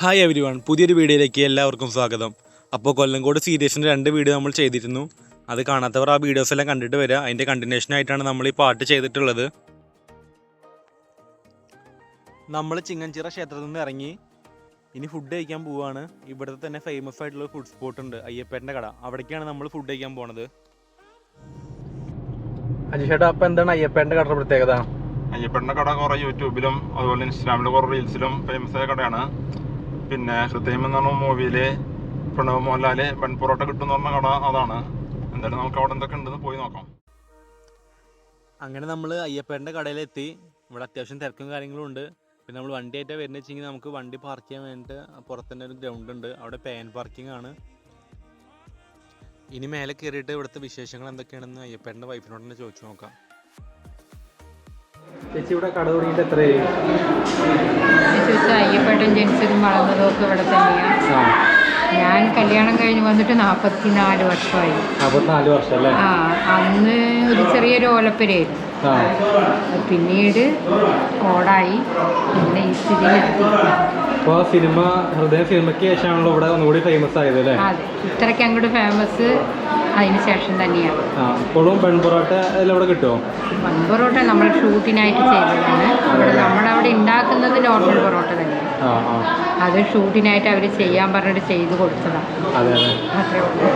Hi every one പുതിയൊരു വീഡിയോയിലേക്ക് എല്ലാവർക്കും സ്വാഗതം. അപ്പോൾ കൊല്ലംകോട് സീരീസിന്റെ രണ്ട് വീഡിയോ നമ്മൾ ചെയ്തിരുന്നു. അത് കാണാത്തവർ ആ വീഡിയോസ് എല്ലാം കണ്ടിട്ട് വരിക അതിന്റെ കണ്ടിന്യൂഷൻ ആയിട്ടാണ് നമ്മൾ ഈ പാട്ട് ചെയ്തിട്ടുള്ളത്. നമ്മൾ ചിങ്ങഞ്ചിറ ക്ഷേത്രത്തിൽ നിന്ന് ഇറങ്ങി. ഇനി ഫുഡ് കഴിക്കാൻ പോവുകയാണ് ഇവിടുത്തെ തന്നെ ഫേമസ് ആയിട്ടുള്ള ഫുഡ് സ്പോട്ട് ഉണ്ട്. അയ്യപ്പേട്ടന്റെ കട. അവിടേക്കാണ് നമ്മൾ ഫുഡ് കഴിക്കാൻ പോണത്. അജിഷേട്ടാ അപ്പം എന്താണ് അയ്യപ്പേട്ടന്റെ കടയുടെ പ്രത്യേകത? അയ്യപ്പന്റെ കട കുറെ യൂട്യൂബിലും അതുപോലെ ഇൻസ്റ്റാഗ്രാമിലും കുറെ റീൽസിലും ഫേമസ് ആയ കടയാണ്. പിന്നെ ഹൃദയം എന്ന് പറഞ്ഞ മൂവിയിൽ പ്രണവ് മോഹൻലാൽ ബൺ കിട്ടും പറഞ്ഞ കട അതാണ്. എന്തായാലും നമുക്ക് അവിടെ എന്തൊക്കെ ഉണ്ടെന്ന് പോയി നോക്കാം. അങ്ങനെ നമ്മൾ അയ്യപ്പേട്ടന്റെ കടയിലെത്തി. ഇവിടെ അത്യാവശ്യം തിരക്കും കാര്യങ്ങളും ഉണ്ട്. പിന്നെ നമ്മൾ വണ്ടി ആയിട്ടാണ് വരുന്നത് വെച്ചെങ്കിൽ നമുക്ക് വണ്ടി പാർക്ക് ചെയ്യാൻ വേണ്ടിയിട്ട് പുറത്ത് തന്നെ ഒരു ഗ്രൗണ്ട് ഉണ്ട്. അവിടെ പാൻ പാർക്കിംഗ് ആണ്. ഇനി മേലെ കയറിയിട്ട് ഇവിടുത്തെ വിശേഷങ്ങൾ എന്തൊക്കെയാണെന്ന് അയ്യപ്പേട്ടന്റെ വൈഫിനോട് തന്നെ ചോദിച്ചു നോക്കാം. ചേച്ചി ഇവിടെ കട തുടങ്ങിയിട്ട് എത്രയായി? വിശ്വസിച്ച അയ്യപ്പേട്ടൻ ജനിച്ചതും വളർന്നതും ഒക്കെ ഇവിടെ തന്നെയാണ് ഞാൻ കല്യാണം കഴിഞ്ഞ് വന്നിട്ട് നാൽപ്പത്തി നാല് വർഷമായി. നാൽപ്പത്തിനാല് വർഷം അല്ലേ ആ അന്ന് ഒരു ചെറിയൊരു ഓലപ്പുരയായിരുന്നു. പിന്നീട് ഓടായി. പിന്നെ ഈ സ്ഥിതിയിലെത്തി അപ്പോൾ സിനിമ ഹൃദയ സിനിമയ്ക്ക് ശേഷമാണല്ലോ ഇവിടെ ഒന്നുകൂടി ഫേമസ് ആയത് അല്ലേ? അതെ. ഇത്രയ്ക്ക് അങ്ങോട്ട് ഫേമസ് അതിന് ശേഷം തന്നെയാണ്. ഇപ്പോഴും പെൺ പൊറോട്ട എല്ലാം ഇവിടെ കിട്ടുമോ പെൺപൊറോട്ട നമ്മൾ ഷൂട്ടിനായിട്ട് ചെയ്തതാണ്. അവിടെ നമ്മളവിടെ ഉണ്ടാക്കുന്നത് നോർമൽ പൊറോട്ട തന്നെയാണ്. അത് ഷൂട്ടിനായിട്ട് അവർ ചെയ്യാൻ പറഞ്ഞിട്ട് ചെയ്ത് കൊടുത്തതാണ്. അതെ അതെ. അത്രേ ഉള്ളൂ.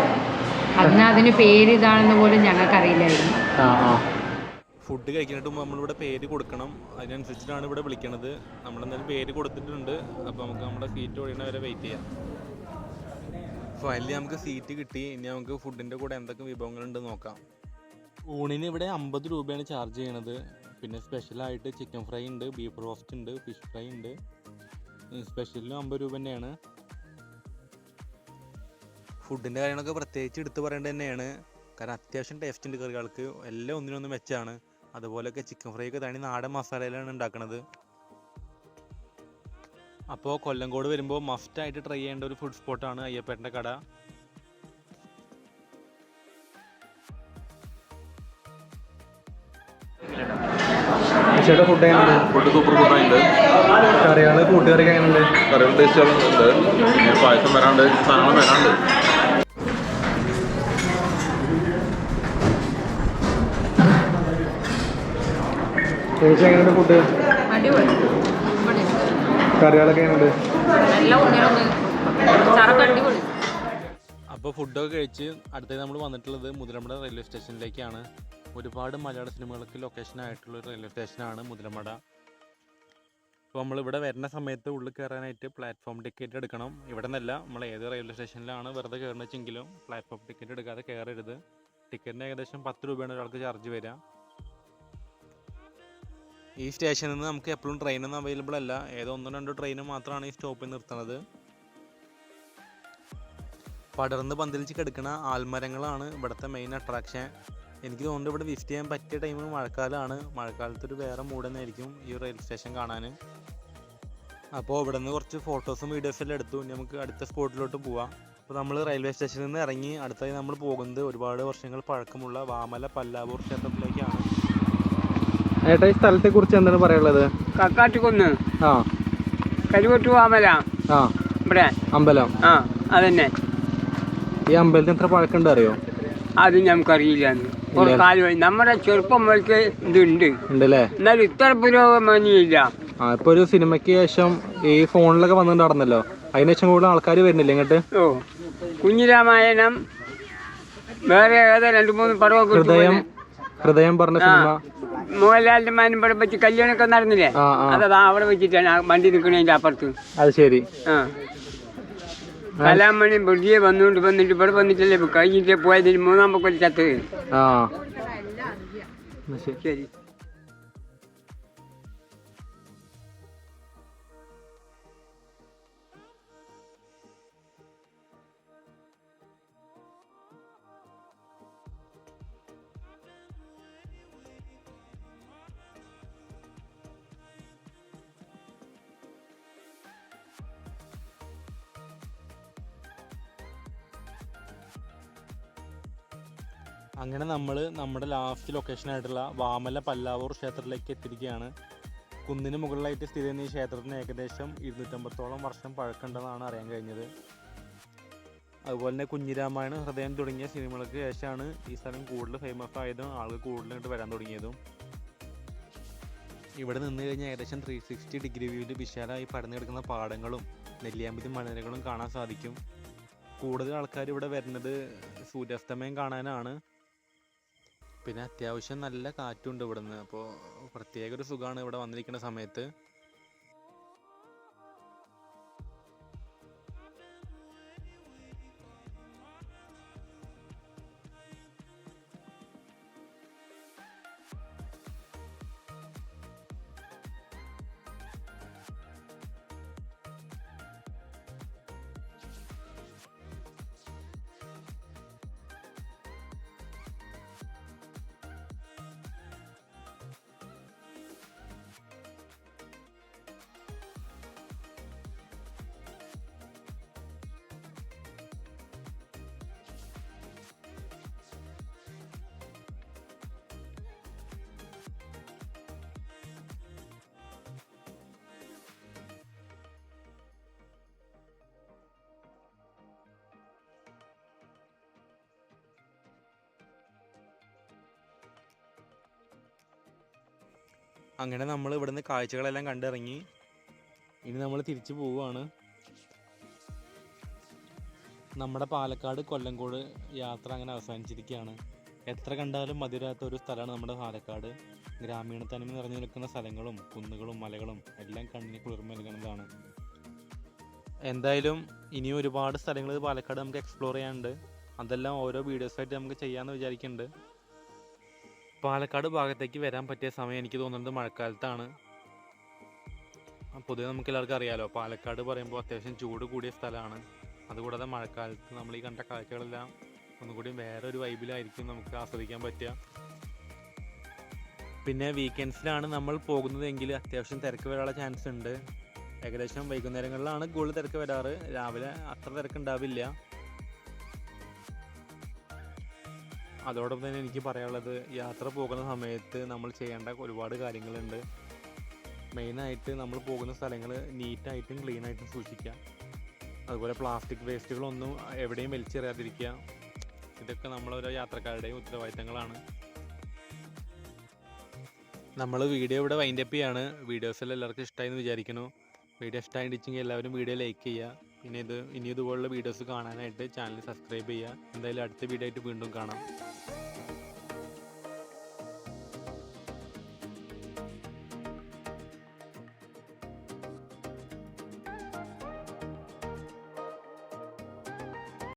അന്ന് അതിന് പേര് ഇതാണെന്ന് പോലും ഞങ്ങൾക്കറിയില്ലായിരുന്നു. ഫുഡ് കഴിക്കാനായിട്ട് മുമ്പ് നമ്മളിവിടെ പേര് കൊടുക്കണം. അതിനനുസരിച്ചിട്ടാണ് ഇവിടെ വിളിക്കണത്. നമ്മളെന്തായാലും പേര് കൊടുത്തിട്ടുണ്ട്. അപ്പോൾ നമുക്ക് നമ്മുടെ സീറ്റ് ഒഴിയണ വരെ വെയിറ്റ് ചെയ്യാം. ഫൈനലി നമുക്ക് സീറ്റ് കിട്ടി. ഇനി നമുക്ക് ഫുഡിന്റെ കൂടെ എന്തൊക്കെ വിഭവങ്ങൾ ഉണ്ട് നോക്കാം. ഊണിന് ഇവിടെ അമ്പത് രൂപയാണ് ചാർജ് ചെയ്യണത്. പിന്നെ സ്പെഷ്യലായിട്ട് ചിക്കൻ ഫ്രൈ ഉണ്ട് ബീഫ് റോസ്റ്റ് ഉണ്ട് ഫിഷ് ഫ്രൈ ഉണ്ട്. സ്പെഷ്യലിനും അമ്പത് രൂപ തന്നെയാണ്. ഫുഡിന്റെ കാര്യങ്ങളൊക്കെ പ്രത്യേകിച്ച് എടുത്തു പറയേണ്ടത് തന്നെയാണ്. കാരണം അത്യാവശ്യം ടേസ്റ്റ് ഉണ്ട് കറികൾക്ക്. എല്ലാം ഒന്നിനൊന്നും മെച്ചാണ്. അതുപോലെയൊക്കെ ചിക്കൻ ഫ്രൈ ഒക്കെ തനി നാടൻ മസാലയിലാണ് ഉണ്ടാക്കുന്നത് അപ്പോൾ കൊല്ലങ്കോട് വരുമ്പോൾ മസ്റ്റ് ആയിട്ട് ട്രൈ ചെയ്യേണ്ട ഒരു ഫുഡ് സ്പോട്ടാണ് അയ്യപ്പേട്ടന്റെ കട. ചേട്ടാ ഫുഡ് ഫുഡ് സൂപ്പർ ഫുഡായിട്ട് കറികൾ കൂട്ടുകറിയൊക്കെ എങ്ങനെയുണ്ട്? കറികൾ ടേസ്റ്റ് ഉണ്ട്. പിന്നെ പായസം വരാണ്ട് സാധനങ്ങൾ വരാണ്ട്. ചേച്ചി എങ്ങനെയുണ്ട് ഫുഡ് അടിപൊളി. കറികളൊക്കെ അപ്പോൾ ഫുഡൊക്കെ കഴിച്ച് അടുത്തത് നമ്മൾ വന്നിട്ടുള്ളത് മുതലമട റെയിൽവേ സ്റ്റേഷനിലേക്കാണ്. ഒരുപാട് മലയാള സിനിമകൾക്ക് ലൊക്കേഷൻ ആയിട്ടുള്ള ഒരു റെയിൽവേ സ്റ്റേഷനാണ് മുതലമട അപ്പോൾ നമ്മൾ ഇവിടെ വരുന്ന സമയത്ത് ഉള്ളിൽ കയറാനായിട്ട് പ്ലാറ്റ്ഫോം ടിക്കറ്റ് എടുക്കണം. ഇവിടെ നിന്നല്ല നമ്മൾ ഏത് റെയിൽവേ സ്റ്റേഷനിലാണ് വെറുതെ കയറുന്നതെങ്കിലും പ്ലാറ്റ്ഫോം ടിക്കറ്റ് എടുക്കാതെ കയറരുത്. ടിക്കറ്റിന് ഏകദേശം പത്ത് രൂപയാണ് ഒരാൾക്ക് ചാർജ് വരിക. ഈ സ്റ്റേഷനിൽ നിന്ന് നമുക്ക് എപ്പോഴും ട്രെയിനൊന്നും അവൈലബിൾ അല്ല. ഏതോ ഒന്നോ രണ്ടോ ട്രെയിനും മാത്രമാണ് ഈ സ്റ്റോപ്പിൽ നിർത്തുന്നത്. പടർന്ന് പന്തലിച്ച് കിടക്കുന്ന ആൽമരങ്ങളാണ് ഇവിടുത്തെ മെയിൻ അട്രാക്ഷൻ എനിക്ക് തോന്നുന്നു ഇവിടെ വിസിറ്റ് ചെയ്യാൻ പറ്റിയ ടൈം മഴക്കാലമാണ് മഴക്കാലത്ത് ഒരു വേറെ മൂഡ് തന്നെയായിരിക്കും ഈ റെയിൽവേ സ്റ്റേഷൻ കാണാൻ. അപ്പോൾ ഇവിടെ നിന്ന് കുറച്ച് ഫോട്ടോസും വീഡിയോസും എല്ലാം എടുത്തു. ഇനി നമുക്ക് അടുത്ത സ്പോട്ടിലോട്ട് പോവാം. അപ്പോൾ നമ്മൾ റെയിൽവേ സ്റ്റേഷനിൽ നിന്ന് ഇറങ്ങി അടുത്തായി നമ്മൾ പോകുന്നത് ഒരുപാട് വർഷങ്ങൾ പഴക്കമുള്ള വാമല പല്ലാവൂർ ക്ഷേത്രത്തിലേക്കാണ്. ഏട്ടാ ഈ സ്ഥലത്തെ കുറിച്ച് എന്താണ് പറയാനുള്ളത്? കക്കാട്ടിക്കുന്ന്. ആ. കരിവട്ടു വാമല ആ. ഇവിടെ. അമ്പലം. ആ അതന്നെ. ഈ അമ്പലത്തിന് എത്ര പഴക്കമുണ്ട് അറിയോ? അത് നമുക്കറിയില്ല ഒരു കാലമായി നമ്മുടെ ചെറുപ്പം മുതൽക്ക് ഇതുണ്ട്. ഉണ്ടല്ലേ? എന്നാലും ഇത്ര പുരോഗമനിയില്ല. ആ ഇപ്പൊ ഒരു സിനിമയ്ക്ക് ശേഷം ഈ ഫോണിലൊക്കെ വന്നിട്ട് നടന്നല്ലോ. അതിന് ശേഷം കൂടുതൽ ആൾക്കാർ വരുന്നില്ല ഇങ്ങോട്ട്? ഓ കുഞ്ഞിരാമായണം. വേറെ ഏതാ രണ്ടു മൂന്ന് പടമൊക്കെ ഹൃദയം ഹൃദയം പറഞ്ഞ സിനിമ. മോഹൻലാലിന്റെ മാനും ഇവിടെ വെച്ച് കല്യാണമൊക്കെ നടന്നില്ലേ? ആ ആ. അതാ അവിടെ വെച്ചിട്ടാണ് ആ വണ്ടി നിൽക്കണതിന്റെ അപ്പുറത്ത്. അത് ശരി. ആ. കലാമണി വെറുതെ വന്നുകൊണ്ട് വന്നിട്ട് ഇവിടെ വന്നിട്ടല്ലേ കഴിഞ്ഞിട്ട് പോയതിന് മൂന്നാം ചത്തത് ആ. ശരി. അങ്ങനെ നമ്മൾ നമ്മുടെ ലാസ്റ്റ് ലൊക്കേഷൻ ആയിട്ടുള്ള വാമല പല്ലാവൂർ ക്ഷേത്രത്തിലേക്ക് എത്തിയിരിക്കുകയാണ്. കുന്നിന് മുകളിലായിട്ട് സ്ഥിതി ചെയ്യുന്ന ഈ ക്ഷേത്രത്തിന് ഏകദേശം ഇരുന്നൂറ്റമ്പത്തോളം വർഷം പഴക്കമുണ്ടെന്നാണ് അറിയാൻ കഴിഞ്ഞത്. അതുപോലെ തന്നെ കുഞ്ഞിരാമായണം ഹൃദയം തുടങ്ങിയ സിനിമകൾക്ക് ശേഷമാണ് ഈ സ്ഥലം കൂടുതൽ ഫേമസ് ആയതും ആളുകൾ കൂടുതലായിട്ട് വരാൻ തുടങ്ങിയതും. ഇവിടെ നിന്ന് കഴിഞ്ഞാൽ ഏകദേശം ത്രീ സിക്സ്റ്റി ഡിഗ്രി വ്യൂവിൽ വിശാലമായി പടന്നു കിടക്കുന്ന പാടങ്ങളും നെല്ലിയാമ്പതി മലനിരകളും കാണാൻ സാധിക്കും. കൂടുതൽ ആൾക്കാർ ഇവിടെ വരുന്നത് സൂര്യാസ്തമയം കാണാനാണ്. പിന്നെ അത്യാവശ്യം നല്ല കാറ്റുണ്ട് ഇവിടുന്ന്. അപ്പോൾ പ്രത്യേക ഒരു സുഖമാണ് ഇവിടെ വന്നിരിക്കുന്ന സമയത്ത്. അങ്ങനെ നമ്മൾ ഇവിടുന്ന് കാഴ്ചകളെല്ലാം കണ്ടിറങ്ങി. ഇനി നമ്മൾ തിരിച്ചു പോവുകയാണ് നമ്മുടെ പാലക്കാട് കൊല്ലംകോട് യാത്ര അങ്ങനെ അവസാനിച്ചിരിക്കുകയാണ്. എത്ര കണ്ടാലും മതിരാത്ത ഒരു സ്ഥലമാണ് നമ്മുടെ പാലക്കാട്. ഗ്രാമീണ തനിമ നിറഞ്ഞു നിൽക്കുന്ന സ്ഥലങ്ങളും കുന്നുകളും മലകളും എല്ലാം കണ്ണിന് കുളിർമ നൽകുന്നതാണ്. എന്തായാലും ഇനിയും ഒരുപാട് സ്ഥലങ്ങൾ പാലക്കാട് നമുക്ക് എക്സ്പ്ലോർ ചെയ്യാനുണ്ട്. അതെല്ലാം ഓരോ വീഡിയോസായിട്ട് നമുക്ക് ചെയ്യാമെന്ന് വിചാരിക്കുന്നുണ്ട്. പാലക്കാട് ഭാഗത്തേക്ക് വരാൻ പറ്റിയ സമയം എനിക്ക് തോന്നുന്നത് മഴക്കാലത്താണ്. പൊതുവെ നമുക്ക് എല്ലാവർക്കും അറിയാലോ പാലക്കാട് പറയുമ്പോൾ അത്യാവശ്യം ചൂട് കൂടിയ സ്ഥലമാണ്. അതുകൂടാതെ മഴക്കാലത്ത് നമ്മൾ ഈ കണ്ട കാഴ്ചകളെല്ലാം ഒന്നുകൂടി വേറെ ഒരു വൈബിലായിരിക്കും നമുക്ക് ആസ്വദിക്കാൻ പറ്റുക. പിന്നെ വീക്കെൻഡ്സിലാണ് നമ്മൾ പോകുന്നതെങ്കിൽ അത്യാവശ്യം തിരക്ക് വരാനുള്ള ചാൻസ് ഉണ്ട്. ഏകദേശം വൈകുന്നേരങ്ങളിലാണ് കൂടുതൽ തിരക്ക് വരാറ്. രാവിലെ അത്ര തിരക്കുണ്ടാവില്ല. അതോടൊപ്പം തന്നെ എനിക്ക് പറയാനുള്ളത് യാത്ര പോകുന്ന സമയത്ത് നമ്മൾ ചെയ്യേണ്ട ഒരുപാട് കാര്യങ്ങളുണ്ട്. മെയിനായിട്ട് നമ്മൾ പോകുന്ന സ്ഥലങ്ങൾ നീറ്റായിട്ടും ക്ലീനായിട്ടും സൂക്ഷിക്കുക. അതുപോലെ പ്ലാസ്റ്റിക് വേസ്റ്റുകളൊന്നും എവിടെയും വലിച്ചെറിയാതിരിക്കുക. ഇതൊക്കെ നമ്മളൊരു യാത്രക്കാരുടെയും ഉത്തരവാദിത്തങ്ങളാണ്. നമ്മൾ വീഡിയോ ഇവിടെ വൈൻഡപ്പ് ചെയ്യാണ്. വീഡിയോസ് എല്ലാം എല്ലാവർക്കും ഇഷ്ടമായി എന്ന് വിചാരിക്കുന്നു. വീഡിയോ ഇഷ്ടമായിട്ടുണ്ടെങ്കിൽ എല്ലാവരും വീഡിയോ ലൈക്ക് ചെയ്യുക. പിന്നെ ഇത് ഇനി ഇതുപോലുള്ള വീഡിയോസ് കാണാനായിട്ട് ചാനൽ സബ്സ്ക്രൈബ് ചെയ്യുക. എന്തായാലും അടുത്ത വീഡിയോ ആയിട്ട് വീണ്ടും കാണാം.